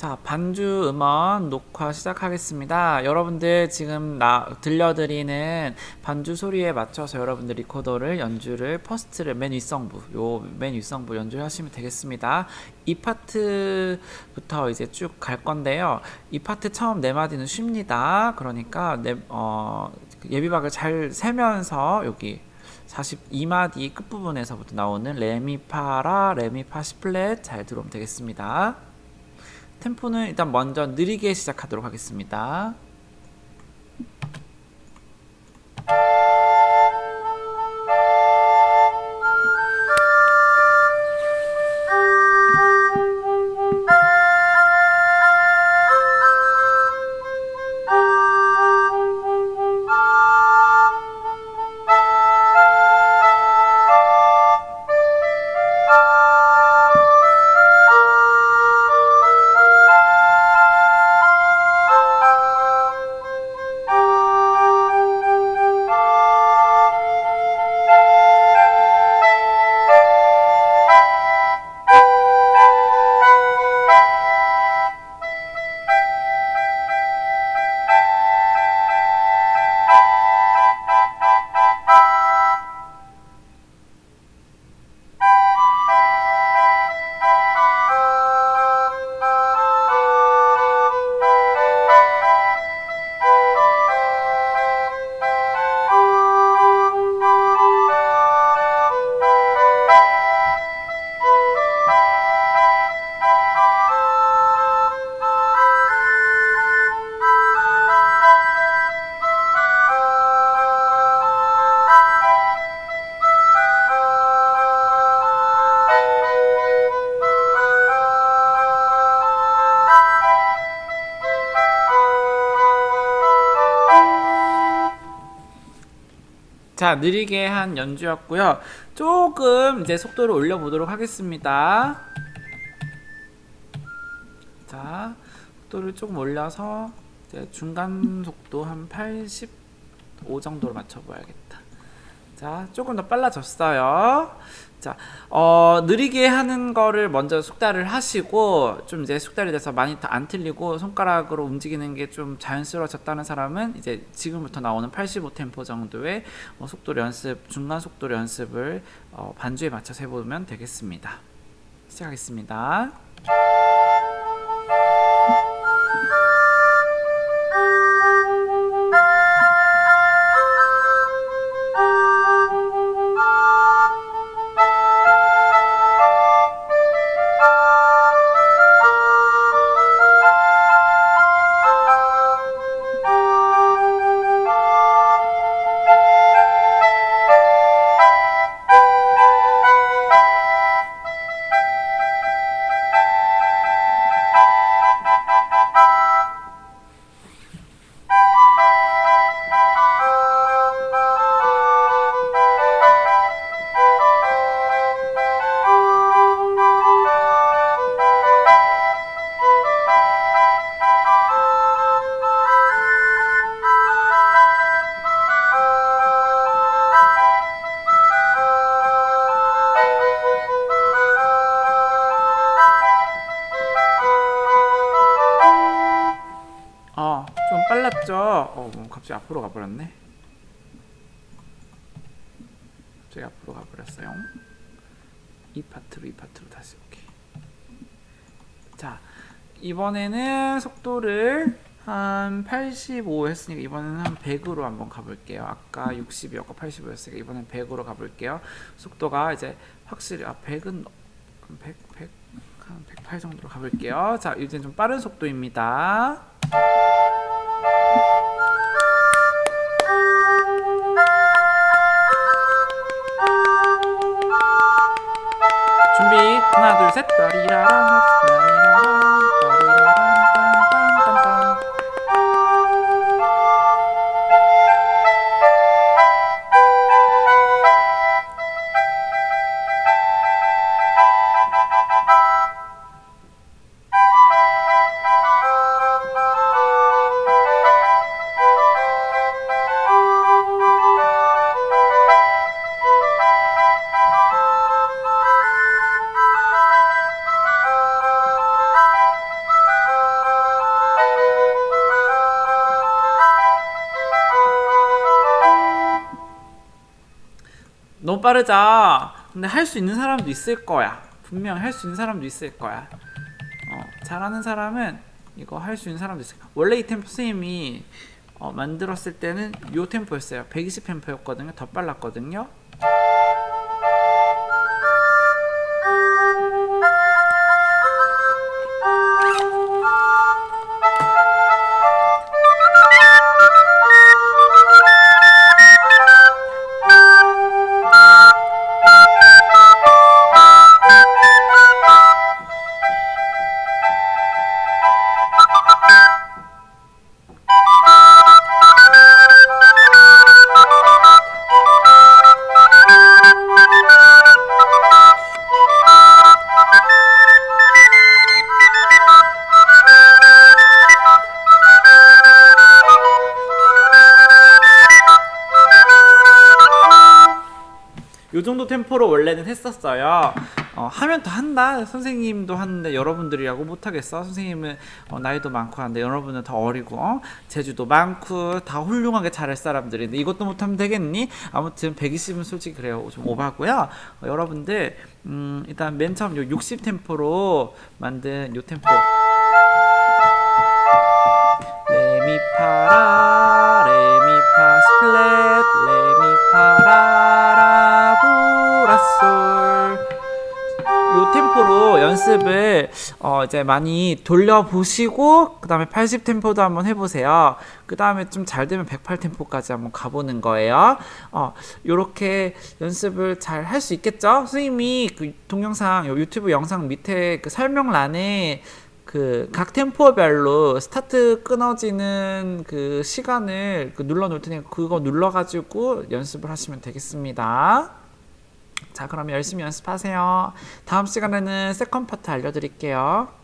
자, 반주 음원 녹화 시작하겠습니다. 여러분들 지금 나 들려드리는 반주 소리에 맞춰서 여러분들 리코더를 연주를 퍼스트를 맨 윗성부 요 맨 윗성부 연주를 하시면 되겠습니다. 이 파트부터 이제 쭉 갈 건데요. 이 파트 처음 네 마디는 쉽니다. 그러니까 네, 어, 예비박을 잘 세면서 여기 42마디 끝부분에서부터 나오는 레미파라 레미파 시플랫 잘 들어오면 되겠습니다. 템포는 일단 먼저 느리게 시작하도록 하겠습니다. 자, 느리게 한 연주였고요. 조금 이제 속도를 올려보도록 하겠습니다. 자, 속도를 조금 올려서 이제 중간 속도 한 85 정도로 맞춰봐야겠다. 자, 조금 더 빨라졌어요. 자, 어, 느리게 하는 거를 먼저 숙달을 하시고, 좀 이제 숙달이 돼서 많이 안 틀리고, 손가락으로 움직이는 게 좀 자연스러워졌다는 사람은 이제 지금부터 나오는 85 템포 정도의 어, 속도 연습, 중간 속도 연습을 어, 반주에 맞춰서 해보면 되겠습니다. 시작하겠습니다. 어, 뭐 갑자기 앞으로 가버렸네. 갑자기 앞으로 가버렸어요. 이 파트로 이 파트로 다시 오케이. 자, 이번에는 속도를 한 85 했으니까 이번에는 한 100으로 한번 가볼게요. 아까 60이었고 85였으니까 이번엔 100으로 가볼게요. 속도가 이제 확실히 아 100은 100, 100, 한 108 정도로 가볼게요. 자, 이제 좀 빠른 속도입니다. 빠르죠? 근데 할 수 있는 사람도 있을 거야. 분명 할 수 있는 사람도 있을 거야. 어, 잘하는 사람은 이거 할 수 있는 사람도 있을 거야. 원래 이 템포 선생님이 어, 만들었을 때는 요 템포였어요. 120 템포였거든요. 더 빨랐거든요. 요 정도 템포로 원래는 했었어요. 어, 하면 더 한다. 선생님도 하는데 여러분들이라고 못하겠어. 선생님은 어, 나이도 많고 한데 여러분은 더 어리고 어? 재주도 많고 다 훌륭하게 잘할 사람들인데 이것도 못하면 되겠니? 아무튼 120은 솔직히 그래요. 좀 오바고요. 어, 여러분들 음, 일단 맨 처음 요 60 템포로 만든 요 템포 레미파라 어 이제 많이 돌려보시고 그 다음에 80 템포도 한번 해보세요. 그 다음에 좀 잘 되면 108 템포까지 한번 가보는 거예요. 어 요렇게 연습을 잘 할 수 있겠죠? 선생님이 그 동영상 요 유튜브 영상 밑에 그 설명란에 그각 템포별로 스타트 끊어지는 그 시간을 그 눌러 놓을 테니까 그거 눌러 가지고 연습을 하시면 되겠습니다. 자, 그럼 열심히 연습하세요. 다음 시간에는 세컨 파트 알려드릴게요.